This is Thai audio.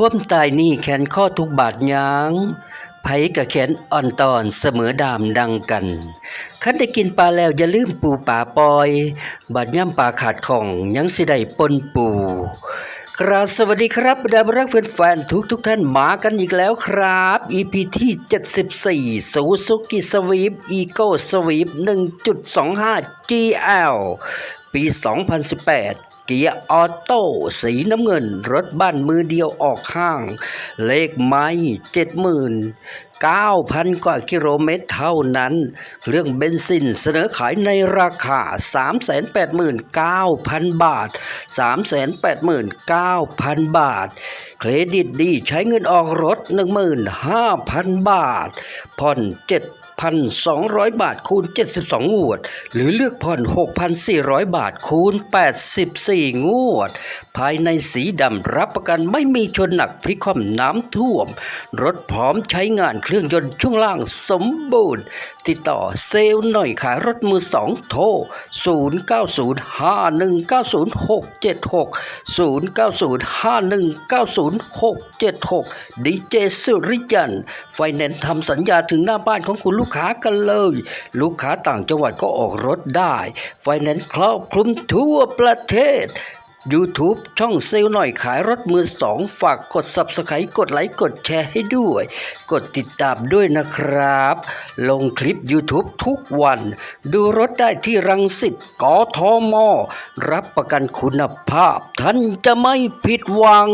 ควมตายนี่แขนข้อทุกบาดยางไผกะแขนอ่อนตอนเสมอดามดังกันคันได้กินปลาแล้วอย่าลืมปูป่าปอย บาดย่ำปลาขาดของยังสิได้ปนปูกราบสวัสดีครับบรรดารักแฟนๆทุกทุกท่านมากันอีกแล้วครับ EP ที่ 74 Suzuki Swift Eco Swift 1.25 GL ปี 2018 เกียร์ออโต้สีน้ำเงิน รถบ้านมือเดียวออกข้าง เลขไม้เจ็ดหมื่นเก้าพันกว่ากิโลเมตรเท่านั้น เครื่องเบนซินเสนอขายในราคา 389,000 บาท 389,000 บาท เครดิตดีใช้เงินออกรถ 15,000 บาท ผ่อน7 7,200 บาทคูณ 72 งวด หรือเลือกผ่อน 6,400 บาทคูณ 84 งวด ภายในสีดำรับประกันไม่มีชนหนักพลิกคว่ำน้ำท่วม รถพร้อมใช้งานเครื่องยนต์ช่วงล่างสมบูรณ์ ติดต่อเซลล์หน่อยขายรถมือสองโทร 0905190676ดีเจสุริยันไฟแนนซ์ทำสัญญาถึงหน้าบ้านของคุณลูกกค้ากันเลย ลูกค้าต่างจังหวัดก็ออกรถได้ ไฟแนนซ์ครอบคลุมทั่วประเทศ YouTube ช่องเซลล์หน่อยขายรถมือสองฝากกด Subscribe กดไลค์กดแชร์ให้ด้วย กดติดตามด้วยนะครับ ลงคลิป YouTube ทุกวัน ดูรถได้ที่รังสิตกทม รับประกันคุณภาพ ท่านจะไม่ผิดหวัง